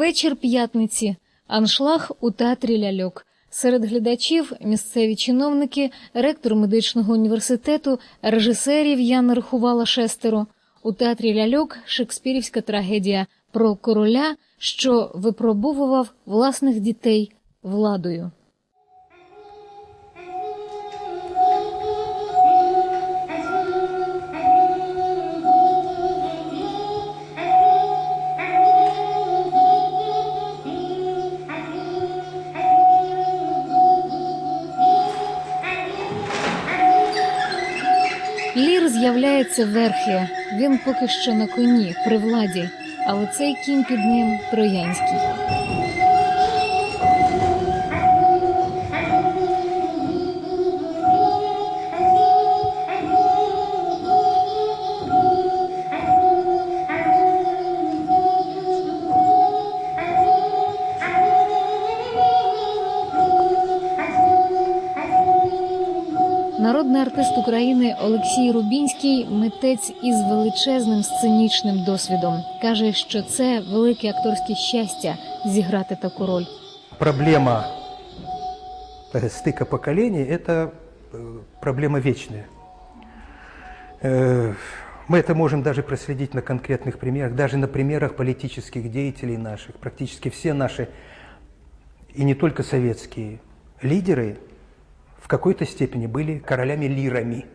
Вечір п'ятниці. Аншлаг у театрі ляльок. Серед глядачів місцеві чиновники, ректор медичного університету, режисерів я нарахувала шестеро. У театрі ляльок шекспірівська трагедія про короля, що випробовував власних дітей владою. З'являється верхи. Він поки що на коні при владі, але цей кінь під ним троянський. України Олексій Рубінський митець із величезним сценічним досвідом каже, що це велике акторське щастя зіграти таку роль. проблема э, стыка поколений – это э, проблема вечная. Э, Мы это можем даже проследить на конкретных примерах, даже на примерах политических деятелей наших. Практически все наши, и не только советские, лидеры в какой-то степени были королями-лирами.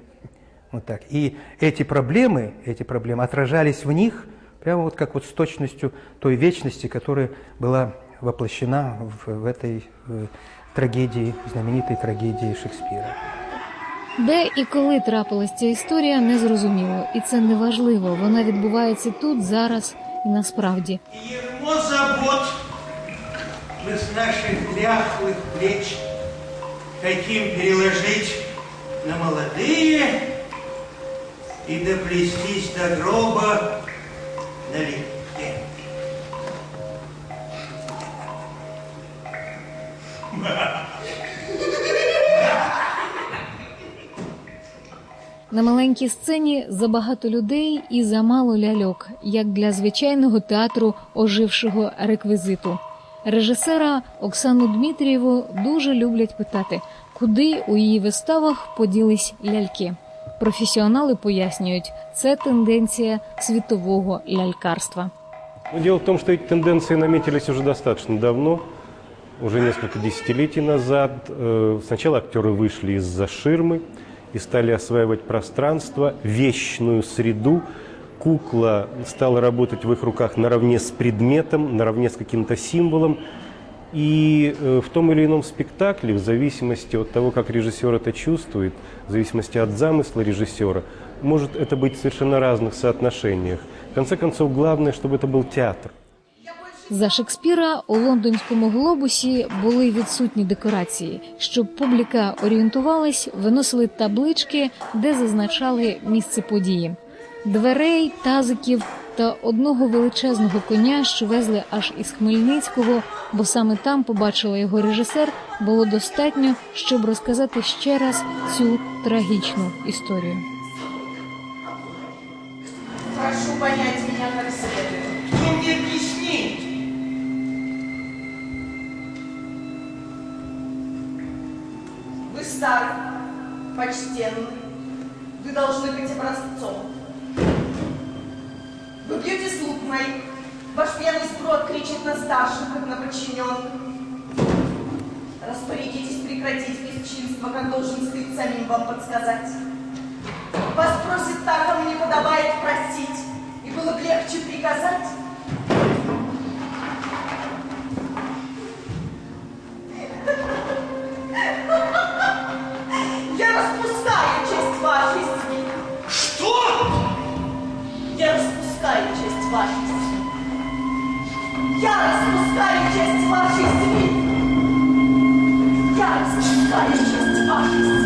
Вот так. И эти проблемы, эти проблемы отражались в них прямо вот как вот с точностью той вечности, которая была воплощена в, в этой э, трагедии, знаменитой трагедии Шекспира. Де і коли трапилась ця історія, не зрозуміло, і це не важливо. Вона відбувається тут, зараз і насправді. Ермо забот мы с наших дряхлых плеч хотим переложить на молодые и доплестись до гроба налегке. На маленькій сцені забагато людей і замало ляльок, як для звичайного театру ожившого реквізиту. Режисера Оксану Дмитрієву дуже люблять питати, куди у її виставах поділись ляльки. Професіонали пояснюють, це тенденція світового лялькарства. Но дело в том, что эти тенденции наметились уже достаточно давно, уже несколько десятилетий назад. Э, Сначала актеры вышли из-за ширмы и стали осваивать пространство, вещную среду. Кукла стала работать в их руках наравне с предметом, наравне с каким-то символом. И э, в том или ином спектакле, в зависимости от того, как режиссер это чувствует, в зависимости от замысла режиссера, может это быть в совершенно разных соотношениях. В конце концов, главное, чтобы это был театр. За Шекспіра у лондонському глобусі були відсутні декорації. Щоб публіка орієнтувалась, виносили таблички, де зазначали місце події. Дверей, тазиків та одного величезного коня, що везли аж із Хмельницького, бо саме там побачила його режисер, було достатньо, щоб розказати ще раз цю трагічну історію. Прошу понять меня как следует. Кто мне объяснит? Вы стар, почтенный, вы должны быть образцом. Вы бьете слуг моих, ваш пьяный сброд кричит на старших, как на подчиненных. Распорядитесь прекратить бесчинство, как должен стыд самим вам подсказать. Вас просит так, кому не подобает просить, и было бы легче приказать. распускаю часть вашей семьи. Я распускаю часть вашей семьи. Я распускаю часть вашей семьи.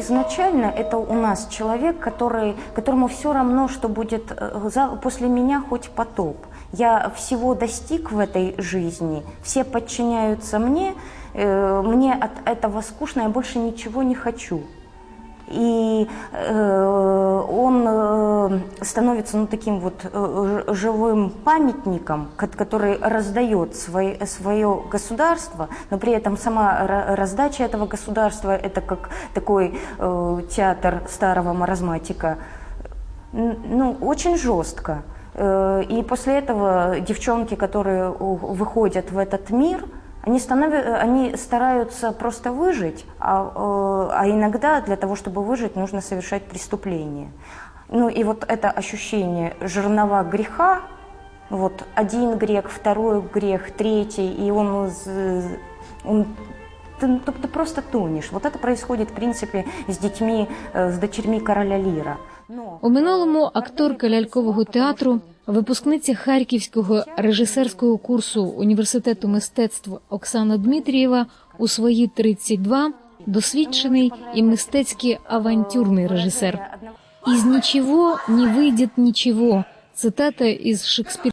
Изначально это у нас человек, который, которому все равно, что будет э, за- после меня хоть потоп. Я всего достиг в этой жизни, все подчиняются мне, э, мне от этого скучно, я больше ничего не хочу. И э, становится ну, таким вот э, живым памятником, ко- который раздает свое, свое государство, но при этом сама ра- раздача этого государства это как такой э, театр старого маразматика. Ну, очень жестко. Э, И после этого девчонки, которые выходят в этот мир, они, становя- они стараются просто выжить, а, э, а иногда для того, чтобы выжить, нужно совершать преступление. Ну и вот это ощущение жернова греха, вот один грех, второй грех, третий, и он, з- он ты, ну, ты просто тонешь. Вот это происходит, в принципе, с детьми, э, с дочерьми короля Лира. Но, У минулому акторка лялькового театру, випускниця Харківського режисерського курсу університету мистецтв Оксана Дмитрієва у свої 32 досвідчений і мистецький авантюрний режисер. Из ничего не выйдет ничего. Цитата из Шекспира.